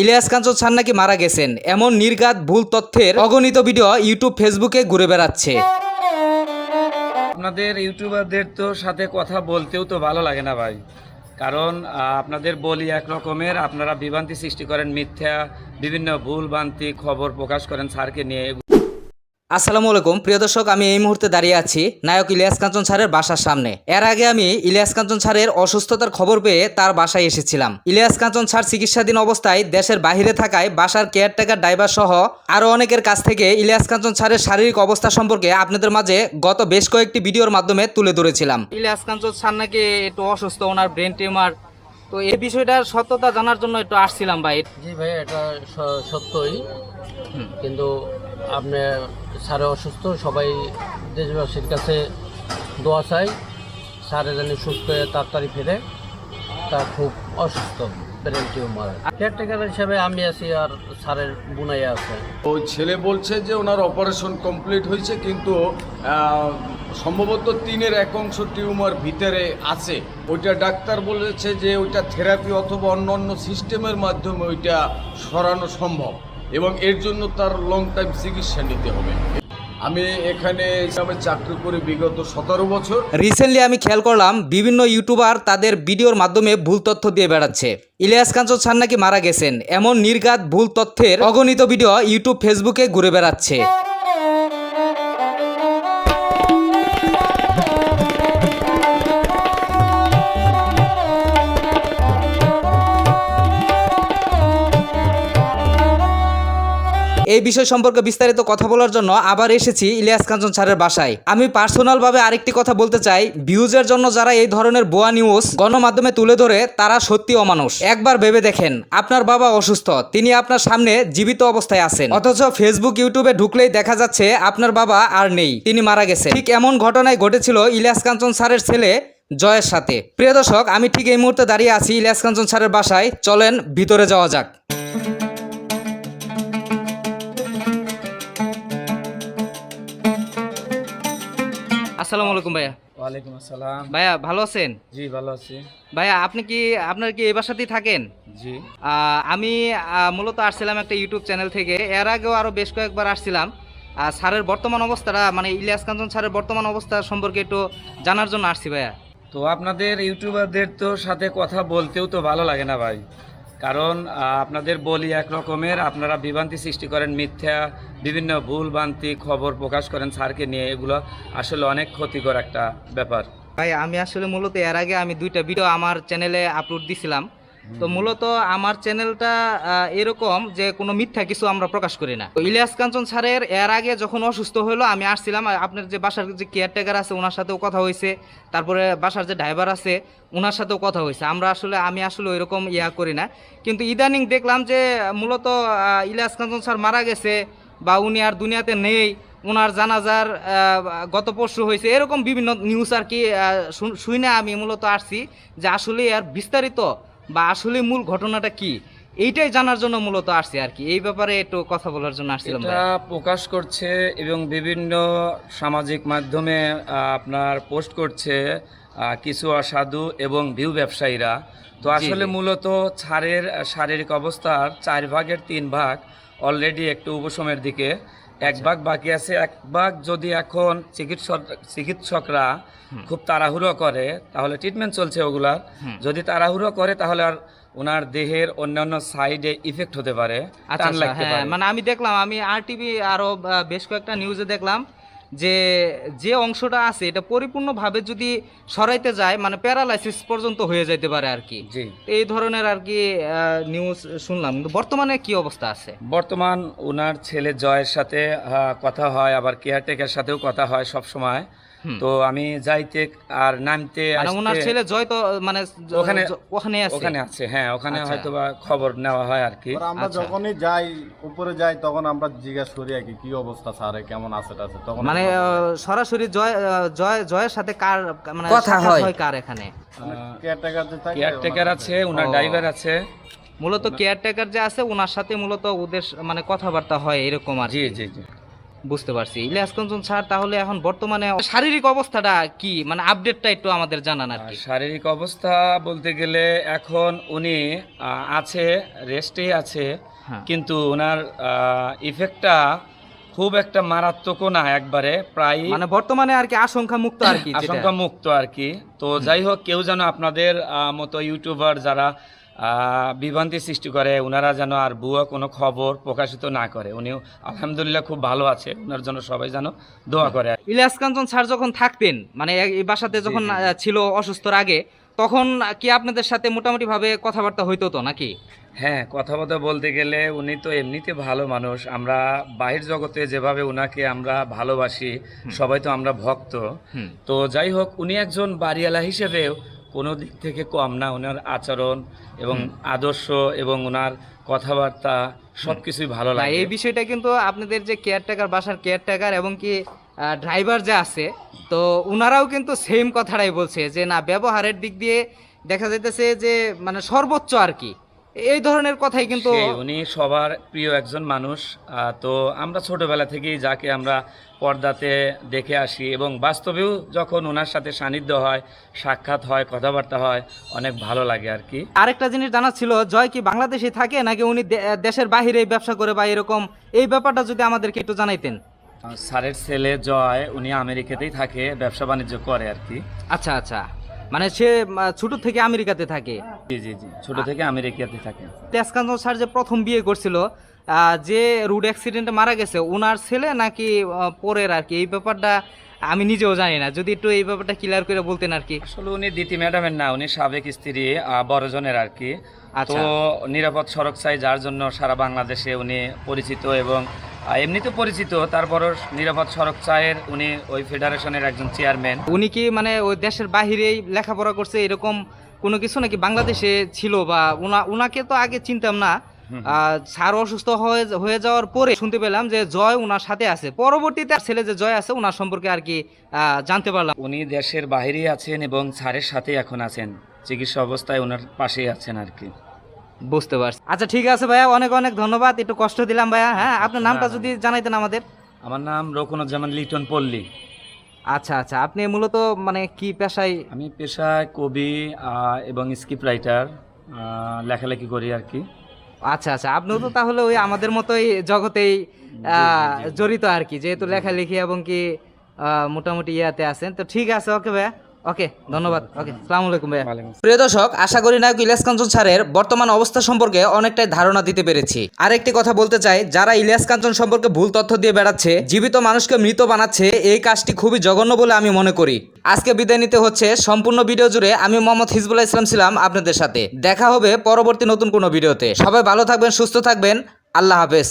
ইলিয়াস কাঞ্চন ছান নাকি মারা গেছেন? এমন নির্ঘাত ভুল তথ্যের অগণিত ভিডিও ইউটিউব, ফেসবুকে ঘুরে বেড়াচ্ছে। আপনাদের ইউটিউবারদের তো সাথে কথা বলতেও তো ভালো লাগে না ভাই। কারণ আপনাদের বলি এক রকমের, আপনারা বিভ্রান্তি সৃষ্টি করেন মিথ্যা, বিভিন্ন ভুল ভ্রান্তি খবর প্রকাশ করেন স্যারকে নিয়ে। আসসালামু আলাইকুম। প্রিয় দর্শক, আমি এই মুহূর্তে দাঁড়িয়ে আছি নায়ক ইলিয়াস কাঞ্চন স্যারের বাসার সামনে। এর আগে আমি ইলিয়াস কাঞ্চন স্যারের অসুস্থতার খবর পেয়ে তার বাসায় এসেছিলাম। ইলিয়াস কাঞ্চন স্যার চিকিৎসাধীন অবস্থায় দেশের বাইরে থাকায় বাসার কেয়ারটেকার, ড্রাইভার সহ আরও অনেকের কাছ থেকে ইলিয়াস কাঞ্চন স্যারের শারীরিক অবস্থা সম্পর্কে আপনাদের মাঝে গত বেশ কয়েকটি ভিডিওর মাধ্যমে তুলে ধরেছিলাম। ইলিয়াস কাঞ্চন স্যার নাকি একটু অসুস্থ, ওনার ব্রেন টিউমার তো এই বিষয়টার সত্যতা জানার জন্য একটু আসছিলাম ভাই। জি ভাই, এটা সত্যই। কিন্তু আপনি স্যারে অসুস্থ, সবাই দেশবাসীর কাছে দোয়া চাই। স্যারে যেন সুস্থ হয়ে তাড়াতাড়ি ফিরে। তা খুব অসুস্থ। ব্রেন টিউমার কেয়ারটেকার হিসাবে আমি আছি আর স্যারের বুনাইয়া আছে। ওই ছেলে বলছে যে ওনার অপারেশন কমপ্লিট হয়েছে, কিন্তু সম্ভবত তিনের এক অংশ টিউমার ভিতরে আছে। ওইটা ডাক্তার বলেছে যে ওইটা থেরাপি অথবা অন্য অন্য সিস্টেমের মাধ্যমে ওইটা সরানো সম্ভব এবং এর জন্য তার লং টাইম চিকিৎসা নিতে হবে। আমি এখানে চাকরি করে বিগত সতেরো বছর। রিসেন্টলি আমি খেয়াল করলাম, বিভিন্ন ইউটিউবার তাদের ভিডিওর মাধ্যমে ভুল তথ্য দিয়ে বেড়াচ্ছে। ইলিয়াস কাঞ্চন ছান নাকি মারা গেছেন? এমন নির্ঘাত ভুল তথ্যের অগণিত ভিডিও ইউটিউব ফেসবুকে ঘুরে বেড়াচ্ছে। এই বিষয় সম্পর্কে বিস্তারিত কথা বলার জন্য আবার এসেছি ইলিয়াস কাঞ্চন স্যারের বাসায়। আমি পার্সোনাল ভাবে আরেকটি কথা বলতে চাই। ভিউজের জন্য যারা এই ধরনের বোয়া নিউজ গণমাধ্যমে তুলে ধরে, তারা সত্যি অমানুষ। একবার ভেবে দেখেন, আপনার বাবা অসুস্থ, তিনি আপনার সামনে জীবিত অবস্থায় আছেন। অথচ ফেসবুক ইউটিউবে ঢুকলেই দেখা যাচ্ছে, আপনার বাবা আর নেই, তিনি মারা গেছে ঠিক এমন ঘটনায় ঘটেছিল ইলিয়াস কাঞ্চন স্যারের ছেলে জয়ের সাথে। প্রিয় দর্শক, আমি ঠিক এই মুহূর্তে দাঁড়িয়ে আছি ইলিয়াস কাঞ্চন স্যারের বাসায়। চলেন, ভিতরে যাওয়া যাক। আসসালামু আলাইকুম ভাইয়া। ওয়ালাইকুম আসসালাম। ভাইয়া ভালো আছেন? জি ভালো আছি। ভাইয়া আপনি কি আপনার কি এই বাসাতেই থাকেন? জি। আমি মূলত আসছিলাম একটা ইউটিউব চ্যানেল থেকে। এর আগেও আরও বেশ কয়েকবার আসছিলাম। আর স্যারের বর্তমান অবস্থাটা মানে ইলিয়াস কাঞ্চন স্যারের বর্তমান অবস্থা সম্পর্কে একটু জানার জন্য আসছি ভাইয়া। তো আপনাদের ইউটিউবারদের তো সাথে কথা বলতেও তো ভালো লাগে না ভাই। কারণ আপনাদের বলি এক রকমের, আপনারা বিভ্রান্তি সৃষ্টি করেন, মিথ্যা, বিভিন্ন ভুল ভ্রান্তি খবর প্রকাশ করেন স্যারকে নিয়ে, এগুলো আসলে অনেক ক্ষতিকর একটা ব্যাপার। ভাই, আমি আসলে মূলত এর আগে আমি দুইটা ভিডিও আমার চ্যানেলে আপলোড দিছিলাম। তো মূলত আমার চ্যানেলটা এরকম যে কোনো মিথ্যা কিছু আমরা প্রকাশ করি না। ইলিয়াস কাঞ্চন স্যারের এর আগে যখন অসুস্থ হলো, আমি আসছিলাম আপনার যে বাসার যে কেয়ারটেকার আছে ওনার সাথেও কথা হয়েছে। তারপরে বাসার যে ড্রাইভার আছে ওনার সাথেও কথা হয়েছে। আমরা আসলে, আমি আসলে ওইরকম ইয়া করি না। কিন্তু ইদানিং দেখলাম যে, মূলত ইলিয়াস কাঞ্চন স্যার মারা গেছে বা উনি আর দুনিয়াতে নেই ওনার জানাজার গত পরশু হয়েছে, এরকম বিভিন্ন নিউজ আর কি শুনে আমি মূলত আসছি যে আসলে আর বিস্তারিত বা আসলে মূল ঘটনাটা কি? এইটাই জানার জন্য মূলত আসছি আর কি। এই ব্যাপারে একটু কথা বলার জন্য আসছিলাম এটা প্রকাশ করছে এবং বিভিন্ন সামাজিক মাধ্যমে আপনার পোস্ট করছে কিছু অসাধু এবং ভিউ ব্যবসায়ীরা। তো আসলে মূলত ছাড়ের শারীরিক অবস্থার চার ভাগের তিন ভাগ অলরেডি একটু উপশমের দিকে। এক ভাগ বাকি আছে এক ভাগ যদি এখন চিকিৎসক চিকিৎসকরা খুব তাড়াহুড়ো করে তাহলে ট্রিটমেন্ট চলছে ওগুলার যদি তাড়াহুড়ো করে তাহলে আর ওনার দেহের অন্যান্য সাইডে ইফেক্ট হতে পারে আচ্ছা আচ্ছা, হ্যাঁ পারে। মানে আমি দেখলাম আমি আর টিভি আরও বেশ কয়েকটা নিউজে দেখলাম যে যে অংশটা আছে এটা পরিপূর্ণভাবে যদি সরাইতে যায় মানে প্যারালাইসিস পর্যন্ত হয়ে যেতে পারে আর কি। জি। এই ধরনের আর কি নিউজ শুনলাম। কিন্তু বর্তমানে কি অবস্থা আছে? বর্তমান ওনার ছেলে জয়ের সাথে কথা হয় আবার কেয়ারটেকের সাথেও কথা হয় সব সময়। তো আমি যাইতে আর নামতে মানে ওনার ছেলে জয় তো মানে ওখানে ওখানে আছে। ওখানে আছে হ্যাঁ ওখানে আচ্ছা। হয়তো বা খবর নেওয়া হয় আর কি। আমরা আচ্ছা। যখনই যাই উপরে যাই তখন আমরা জিজ্ঞাসা করি আর কি কি অবস্থা স্যার কেমন আছে টাছে তখন মানে সরাসরি জয় জয় জয়ের সাথে কার মানে কথা হয়। কার এখানে? কেয়ারটেকার যে থাকে কেয়ারটেকার আছে ওনার ড্রাইভার আছে। মূলত কেয়ারটেকার যে আছে ওনার সাথে মূলত ওদের মানে কথাবার্তা হয় এরকম আর জি কি। জি জি। বুঝতে পারছি। ইলিয়াস কাঞ্চন স্যার তাহলে এখন বর্তমানে শারীরিক অবস্থাটা কি? মানে আপডেটটা একটু আমাদের জানান আর কি। শারীরিক অবস্থা বলতে গেলে এখন উনি আছে রেস্টেই আছে হ্যাঁ। কিন্তু ওনার ইফেক্টটা খুব একটা মারাত্মকও না একবারে প্রায় মানে বর্তমানে আর কি আশঙ্কা মুক্ত আর কি। আশঙ্কা মুক্ত আর কি। তো যাই হোক কেউ যেন আপনাদের মতো ইউটিউবার যারা বিভ্রান্তি সৃষ্টি করে ওনারা যেন আর ভুয়া কোনো খবর প্রকাশিত না করে। উনি আলহামদুলিল্লাহ খুব ভালো আছে ওনার জন্য সবাই যেন দোয়া করে। ইলিয়াস কাঞ্চন স্যার যখন থাকতেন মানে এই- বাসাতে যখন ছিল অসুস্থর আগে তখন কি আপনাদের সাথে মোটামুটি ভাবে কথাবার্তা হইতো তো নাকি? হ্যাঁ কথা বলতে বলতে গেলে উনি তো এমনিতে ভালো মানুষ। আমরা বাহির জগতে যেভাবে উনাকে আমরা ভালোবাসি সবাই তো আমরা ভক্ত। তো যাই হোক উনি একজন বাড়িওয়ালা হিসেবেও কোনো দিক থেকে কম না ওনার আচরণ এবং আদর্শ এবং ওনার কথাবার্তা সব কিছুই ভালো লাগে। এই বিষয়টা কিন্তু আপনাদের যে কেয়ারটেকার বাসার কেয়ারটেকার এবং কি ড্রাইভার যে আছে তো ওনারাও কিন্তু সেম কথাটাই বলছে যে না ব্যবহারের দিক দিয়ে দেখা যাইতেছে যে মানে সর্বোচ্চ আর কি। এই ধরনের কথাই কিন্তু উনি সবার প্রিয় একজন মানুষ তো আমরা ছোটবেলা থেকেই যাকে আমরা পর্দাতে দেখে আসি এবং বাস্তবেও যখন ওনার সাথে সান্নিধ্য হয় সাক্ষাৎ হয় কথাবার্তা হয় অনেক ভালো লাগে আর কি। আরেকটা জিনিস জানা ছিল জয় কি বাংলাদেশে থাকে নাকি উনি দেশের বাহিরে ব্যবসা করে বা এরকম এই ব্যাপারটা যদি আমাদেরকে একটু জানাইতেন। স্যারের ছেলে জয় উনি আমেরিকাতেই থাকে ব্যবসা বাণিজ্য করে আর কি। আচ্ছা আচ্ছা। মানে সে ছোট থেকে আমেরিকাতে থাকে। জি জি জি ছোট থেকে আমেরিকাতে থাকে। তেজকান্ত স্যার যে প্রথম বিয়ে করছিল যে রোড অ্যাক্সিডেন্টে মারা গেছে ওনার ছেলে নাকি পরের আর কি? এই ব্যাপারটা আমি নিজেও জানি না। যদি একটু এই ব্যাপারটা ক্লিয়ার করে বলতেন আর কি। আসলে উনি দিতি ম্যাডামের না উনি সাবেক স্ত্রী বড়জনের আর কি। আচ্ছা। তো নিরাপদ সড়ক চাই যার জন্য সারা বাংলাদেশে উনি পরিচিত এবং এমনিতে পরিচিত তারপরও নিরাপদ সড়ক চায়ের উনি ওই ফেডারেশনের একজন চেয়ারম্যান। উনি কি মানে ওই দেশের বাহিরেই লেখাপড়া করছে এরকম কোনো কিছু নাকি বাংলাদেশে ছিল বা উনা উনাকে তো আগে চিনতাম না। স্যার অসুস্থ হয়ে যাওয়ার পরে শুনতে পেলাম যে জয় উনার সাথে আছে। পরবর্তীতে ছেলে যে জয় আছে উনার সম্পর্কে আর কি আহ, জানতে পারলাম। উনি দেশের বাইরেই আছেন এবং স্যারের সাথে এখন আছেন। চিকিৎসা অবস্থায় ওনার পাশেই আছেন আর কি। বুঝতে পারছি। আচ্ছা ঠিক আছে ভাইয়া অনেক অনেক ধন্যবাদ। একটু কষ্ট দিলাম ভাইয়া হ্যাঁ? আপনার নামটা যদি জানাইতেন আমাদের। আমার নাম রকুনুজ্জামান লিটন পল্লী। আচ্ছা আচ্ছা আপনি মূলত মানে কি পেশায়? আমি পেশায় কবি আহ, এবং স্ক্রিপ্ট রাইটার লেখালেখি করি আর কি। আচ্ছা আচ্ছা আপনিও তো তাহলে ওই আমাদের মতোই জগতেই আহ, জড়িত আর কি যেহেতু লেখালেখি এবং কি আহ, মোটামুটি ইয়াতে আছেন। তো ঠিক আছে ওকে ভাইয়া। ওকে ধন্যবাদ। ওকে সালামু আলাইকুম ভাইয়া। প্রিয় দর্শক আশা করি নায়ক ইলিয়াস কাঞ্চন স্যারের বর্তমান অবস্থা সম্পর্কে অনেকটাই ধারণা দিতে পেরেছি। আরেকটি কথা বলতে চাই যারা ইলিয়াস কাঞ্চন সম্পর্কে ভুল তথ্য দিয়ে বেড়াচ্ছে জীবিত মানুষকে মৃত বানাচ্ছে এই কাজটি খুবই জঘন্য বলে আমি মনে করি। আজকে বিদায় নিতে হচ্ছে সম্পূর্ণ ভিডিও জুড়ে আমি মোহাম্মদ হিজবুল্লাহ ইসলাম ছিলাম আপনাদের সাথে। দেখা হবে পরবর্তী নতুন কোনো ভিডিওতে। সবাই ভালো থাকবেন সুস্থ থাকবেন। আল্লাহ হাফেজ।